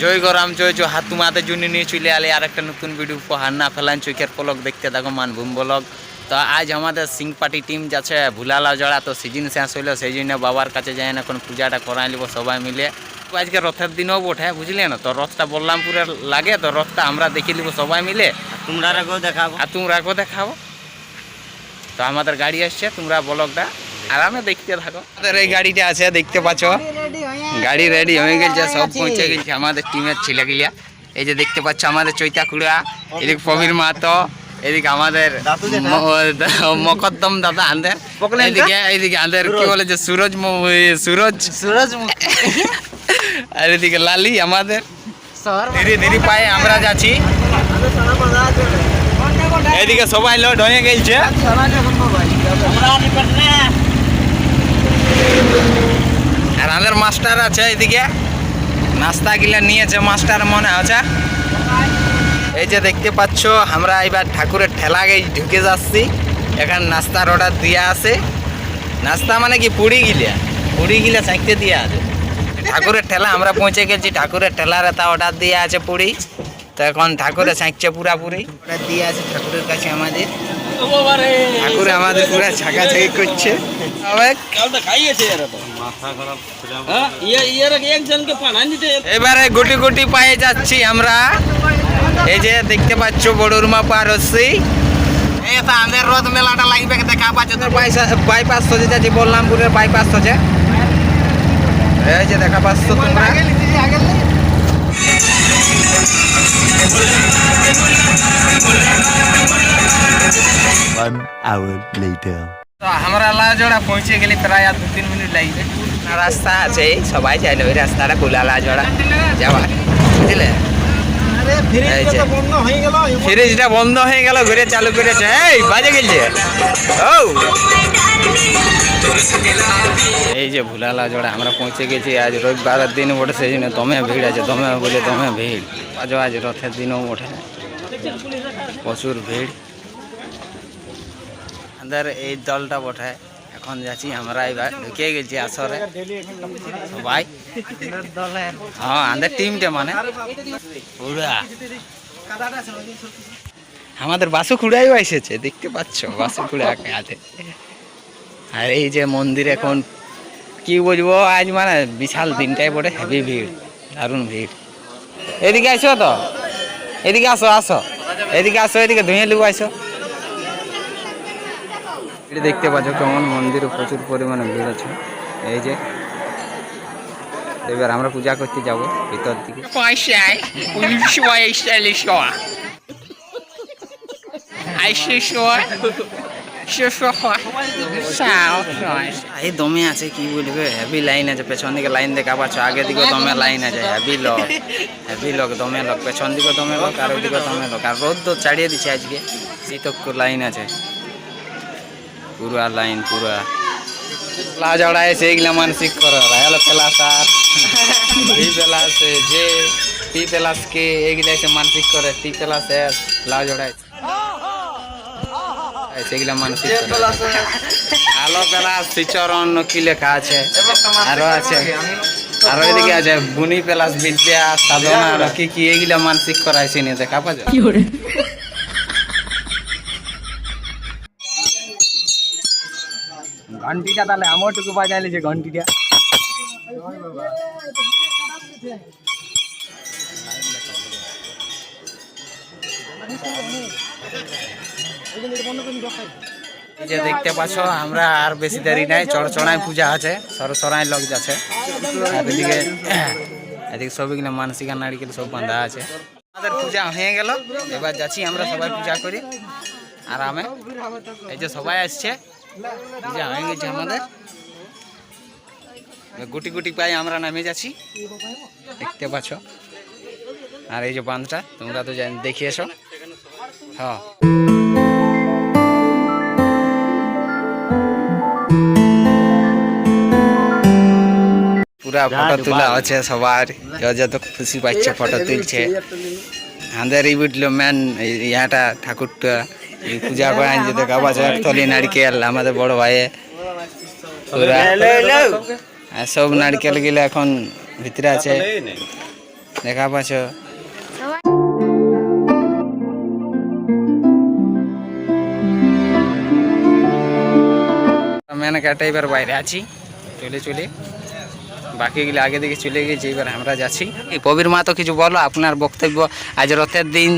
জয় গরাম জয় জয়। হাত তোমাদের জন্য নিয়ে চলে আলে আর একটা নতুন ভিডিও উপহার। না ফেলান চৈকের পলক দেখতে থাকো মানভূম বলক তো আজ আমাদের সিং পার্টি টিম যাচ্ছে ভুলালা জড়া। তো সিজন শেষ হইল সেই জন্য বাবার কাছে যাই না এখন পূজাটা করাই নিব সবাই মিলে। তো আজকে রথের দিনও বটে বুঝলে না? তো রথটা বললাম পুরো লাগে তো রথটা আমরা দেখে নিব সবাই মিলে। তোমরা রাখো দেখাবো। আর তোমরাকেও দেখাবো। তো আমাদের গাড়ি আসছে তোমরা ব্লগটা আরামে দেখতে থাকো। আমাদের এই গাড়িটা আছে দেখতে পাচ্ছ? গাড়ি রেডি হয়ে গেছে সব পৌঁছে গেছে আমাদের টিমের ছেলেগুলা। এই যে দেখতে পাচ্ছ আমাদের চৈতা খুড়া এদিকে প্রবীর মাহাতো এদিকে আমাদের মকদ্দম দাদা আন্দের এদিকে এইদিকে আন্দের কি বলে যে সুরজ সুরজ। সুরজ আর এদিকে লালি আমাদের। ধীরে ধীরে পায়ে আমরা যাচ্ছি। এদিকে সবাই লোড হয়ে গেছে আর আমাদের মাস্টার আছে এদিকে। নাস্তা গিলা নিয়েছে মাস্টার মনে আছে? এই যে দেখতে পাচ্ছ আমরা এবার ঠাকুরের ঠেলা গেই ঢুকে যাচ্ছি। এখানে নাস্তার অর্ডার দিয়া আছে। নাস্তা মানে কি পুরি গিলা? পুরি গিলা চাইতে দিয়া আছে। ঠাকুরের ঠেলা আমরা পৌঁছে গেছি ঠাকুরের ঠেলার তা অর্ডার দিয়ে আছে পুরি। তো এখন ঠাকুরের চাইছে পুরাপুরি অর্ডার দিয়ে আছে ঠাকুরের কাছে আমাদের। ঠাকুর আমাদের পুরা ছাকাছাকি করছে। এবারে গুটি গুটি পায়ে যাচ্ছি আমরা। এই যে দেখতে পাচ্ছ বড়ুরমা পার হচ্ছি আমাদের রথ মেলাটা লাগবে দেখা পাচ্ছ তোর বাইপাস সোজে যাচ্ছি বললামপুরের বাইপাস এই যে দেখা পাচ্ছ তোমরা। One hour later. তো আমরা লাজোড়া পৌঁছে গেলি প্রায় আর দু তিন মিনিট লাগবে। রাস্তা আছে সবাই চাইলে ওই রাস্তাটা খোলা লাজোড়া যাওয়ার বুঝলে। ফ্রিজটা বন্ধ হয়ে গেল ঘুরে চালু করেছে। এই বাজে গেছে ও। এই যে ভুলালা জোড়া আমরা পৌঁছে গেছি আজ রবিবারের দিন ওঠে সেই জন্য দমে ভিড় আছে দমে বলে দমে ভিড়। আজ আজ রথের দিনও ওঠে প্রচুর ভিড়। আমাদের এই দলটা বটে এখন যাচ্ছি আমরা এবার ঢুকে গেছি আসরে সবাই হ্যাঁ আমাদের টিমটা মানে আমাদের বাসু খুঁড়াইও এসেছে দেখতে পাচ্ছ বাসু খুঁড়া হাতে আর এই যে মন্দির এখন কি বলব আজ মানে বিশাল দিনটাই বটে হেভি ভিড় দারুণ ভিড় এদিকে আসো তো এদিকে আসো আসো এদিকে আসো এদিকে ধুয়ে লিবো আসো এটা দেখতে পাচ্ছ কেমন মন্দিরে প্রচুর পরিমাণে ভিড় আছে। এই যে এবার আমরা পূজা করতে যাব ভিতর দিকে। পয়সায় পয়সায় শোয়া আইসে শোয়া এই দমে আছে কি বলবে? হেভি লাইন আছে পেছন দিকে লাইন দেখা পাচ্ছ আগে দিকে দমে লাইন আছে হেভি লোক হেভি লোক দমে লোক পেছন দিকে দমে লোক আর ওদিকে দমে লোক আর রোদ তো ছাড়িয়ে দিচ্ছে আজকে শীতক লাইন আছে। পুরা লাইন পুরা। লাজড়া এসে এগুলা মানসিক করো। রায়াল প্লাস আর। টি প্লাস যে টি প্লাস কে এগুলা এসে মানসিক সেগুলা আলো প্লাস শ্রীচরণ কি লেখা আছে? আরও আছে। আরও এদিকে আছে বুনি প্লাস বিদ্যা সাধনা আর কি কি এগুলা মানসিক করাইছে নিয়ে দেখা পাচ্ছ ঘন্টিটা তাহলে আমার টুকু বাজাইলে যে ঘন্টিটা যে দেখতে পাচ্ছ, আমরা আর বেশি দেরি নাই চড়চড়াই পূজা আছে সরসরাই লোক যাচ্ছে। এদিকে এদিকে এগুলো মানসিক আর নারিকেল সব বাঁধা আছে। আমাদের পূজা হয়ে গেল, এবার যাচ্ছি আমরা সবাই পূজা করি। আরামে। এই যে সবাই আসছে। হয়ে গেছে আমাদের। গুটি গুটি পাই আমরা নামে যাচ্ছি। দেখতে পাচ্ছ। আর এই যে বাঁধটা তোমরা তো জান- দেখিয়েছো হ্যাঁ। পুরা ফটো তোলা আছে সবার। যত খুশি পাচ্ছে ফটো তুলছে। আমাদের এই বুঝলো মেন ইয়াটা ঠাকুরটা। পূজা করেন যে দেখা পাচ্ছে থলি নারকেল আমাদের বড় ভাইয়ে। আর সব নারকেলগুলো এখন ভিতরে আছে। দেখা পাচ্ছ? মেন কাটা এবার বাইরে আছি। চলে চলে। বাকিগুলো আগে দিকে চলে গেছে এবার আমরা যাচ্ছি। এই প্রবীর মা তো কিছু বলো আপনার বক্তব্য আজ রথের দিন।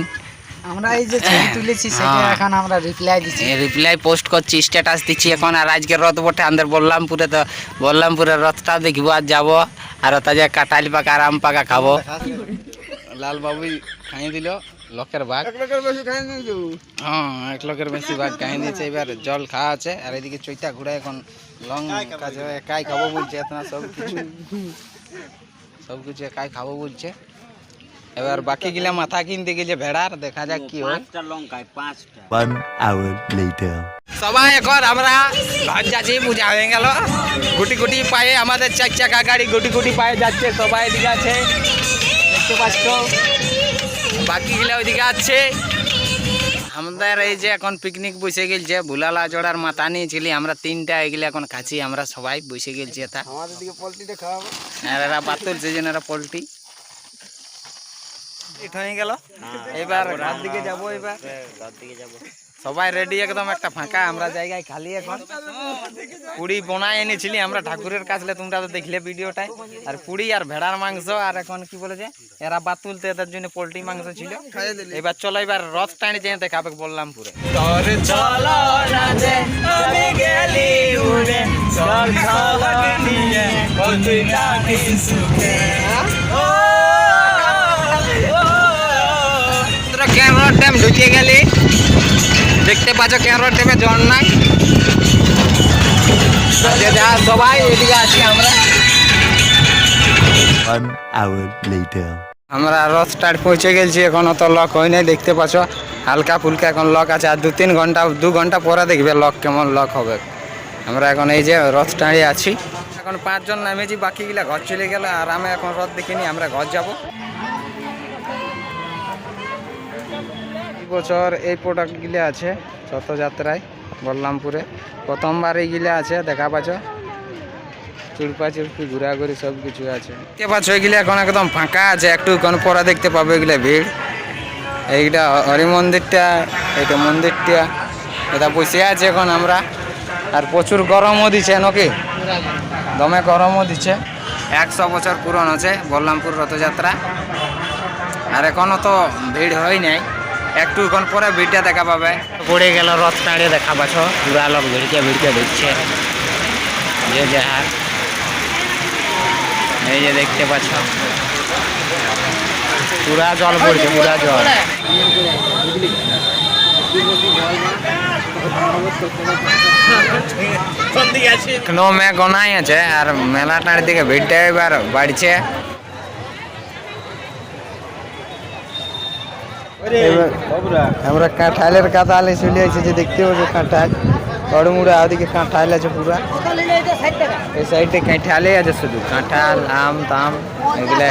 আমরা এই যে ছবি তুলেছি সেটা হ্যাঁ। এখন আমরা রিপ্লাই দিচ্ছি। রিপ্লাই পোস্ট করছি স্ট্যাটাস দিচ্ছি এখন আর আজকে রথ বটে আমাদের বললামপুরে তো বললামপুরের রথটা দেখব আর যাব আর তাজা কাটালি পাকা আরাম পাকা খাব। লাল বাবু খাইয়ে দিল লোকের বাঘ। হ্যাঁ এক লোকের বেশি ভাগ খাই দিয়েছে এবার জল খাওয়া আছে আর এদিকে চৈতা ঘুরে এখন লং কাজে একাই খাব বলছে আপনার সব কিছু। সব কিছু একাই খাব বলছে। এবার বাকি গিলা মাথা কিনতে গেছে ভেড়ার দেখা যাক কি হয়। One hour later. সবাই এখন আমরা ঘর যাচ্ছি পূজা হয়ে গেল। গুটি গুটি পায়ে আমাদের চার চাকা গাড়ি গুটি গুটি পায়ে যাচ্ছে সবাই এদিকে আছে। দেখতে পাচ্ছ? বাকিগুলো ওইদিকে আছে। আমাদের এই যে এখন পিকনিক বসে গেলছে ভুলালা জোড়ার মাথা নিয়েছিলি আমরা তিনটা এগুলো এখন খাচ্ছি আমরা সবাই বসে গেলছি এটা। আমাদের দিকে পোলট্রিটা খাওয়াবো। আর এরা বাতুল সেজন এরা পোলট্রি। হয়ে। গেল এবার ঘর দিকে যাব এবার সবাই রেডি একদম একটা ফাঁকা আমরা জায়গায় খালি এখন। পুরি বোনায় এনেছিলি আমরা ঠাকুরের কাছলে তোমরা তো দেখলে ভিডিওটায়। আর পুরি আর ভেড়ার মাংস আর এখন কি বলেছে এরা বাত তুলতে এদের জন্য পোলট্রি মাংস ছিল। এবার চলো এবার রথ টানি যেতে দেখাবে বললাম পুরে। তোর চলো না যে আমি গেলি উড়ে। চল চল নিয়ে তুই নাকি সুখে। তোরা ক্যামেরা ড্যাম ঢুকে গেলি দেখতে পাচ্ছ ক্যামেরা ড্যামে জল নাই সবাই এদিকে আছি আমরা। আমরা রথ স্টার্ট পৌঁছে গেছি এখন অত লক হয় নাই দেখতে পাচ্ছ। হালকা ফুলকা এখন লক আছে আর দু তিন ঘণ্টা দু ঘণ্টা পরে দেখবে লক কেমন লক হবে। আমরা এখন এই যে রথ টাঁড়িয়ে আছি। এখন পাঁচজন নামেছি বাকিগুলা ঘর চলে গেল আর আমি এখন রথ দেখিনি আমরা ঘর যাব। বছর এই প্রোডাক্টগুলো আছে, রথযাত্রায়, বললামপুরে। প্রথমবার এইগুলো আছে, দেখা পাচ্ছ। চুরপা চুরপি, ঘোরাঘুরি সব কিছু আছে। দেখতে পাচ্ছ, এগুলো এখন একদম ফাঁকা আছে, একটু কোন পরে দেখতে পাবো এগুলো ভিড়। এইটা হরি মন্দিরটা এইটা মন্দিরটা। এটা বসে আছে এখন আমরা। আর প্রচুর গরমও দিচ্ছে নাকি? দমে গরমও দিচ্ছে। একশো বছর পুরন আছে, বললামপুর রথযাত্রা। আর এখনও তো ভিড় হয় নাই একটু এখন পরে ভিড়টা দেখা পাবে। পড়ে গেল রথ টাঁড়িয়ে দেখা পাচ্ছ পুরা লোক ভিড়কে ভিড়কে ঢুকছে যে যাহার এই যে দেখতে পাচ্ছ। পুরা জল পড়ছে পুরা জল। এখনও মেঘ গনাই আছে আর মেলাটার দিকে ভিড়টা এবার বাড়ছে। আমরা কাঁঠালের কাঁথা কাঁঠালে চলে আসছি যে দেখতে পাচ্ছ কাঁঠাল কড়মুড়া ওদিকে কাঁঠাল আছে পুরা। এই সাইডে কাঁঠালে আছে শুধু। কাঁঠাল আম তাম এগুলা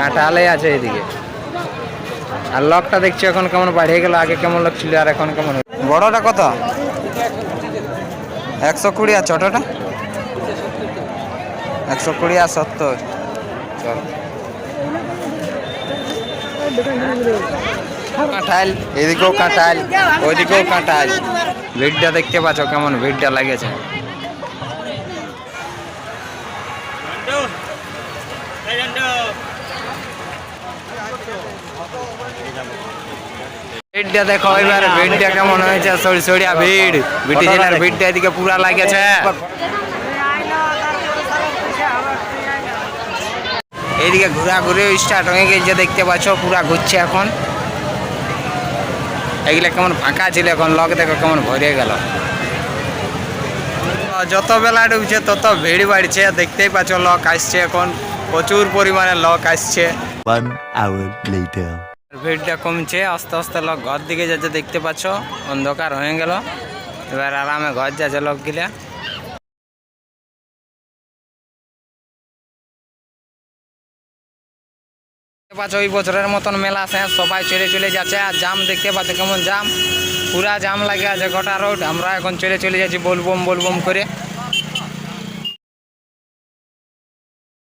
কাঁঠালে আছে এদিকে। আর লকটা দেখছি এখন কেমন বাড়িয়ে গেল আগে কেমন লক ছিল আর এখন কেমন বড়টা কত? একশো কুড়ি আর ছোটটা? একশো কুড়ি আর সত্তর। চল কাঁঠাল এদিকেও কাঁঠাল ওইদিকেও কাঁঠাল। ভিড়টা দেখতে পাচ্ছ কেমন ভিড়টা লাগেছে। ভিড়টা দেখো এবার ভিড়টা কেমন হয়েছে সরিসরিয়া ভিড়। বিটি জেলার ভিড়টা এদিকে পুরা লাগেছে। এইদিকে ঘোরা ঘুরে স্টার্ট হয়ে গেছে দেখতে পাচ্ছ পুরা ঘুরছে এখন। এগুলা কেমন ফাঁকা ছিল এখন লক দেখো কেমন ভরে গেল। যত বেলা ডুবছে তত ভিড় বাড়ছে দেখতেই পাচ্ছ লক আসছে এখন। প্রচুর পরিমাণে লক আসছে। One hour later. ভিড়টা কমছে আস্তে আস্তে লোক ঘর দিকে যাচ্ছে দেখতে পাচ্ছ। অন্ধকার হয়ে গেল। এবার আরামে ঘর যাচ্ছে লোকগুলা পাচ্ছ, ওই বছরের মতন মেলা আছে, সবাই চলে চলে যাচ্ছে, আর জাম দেখতে পাচ্ছ, কেমন জাম। পুরা জাম লাগে আছে, গোটা রোড আমরা এখন চলে চলে যাচ্ছি, বলবম বলবম করে।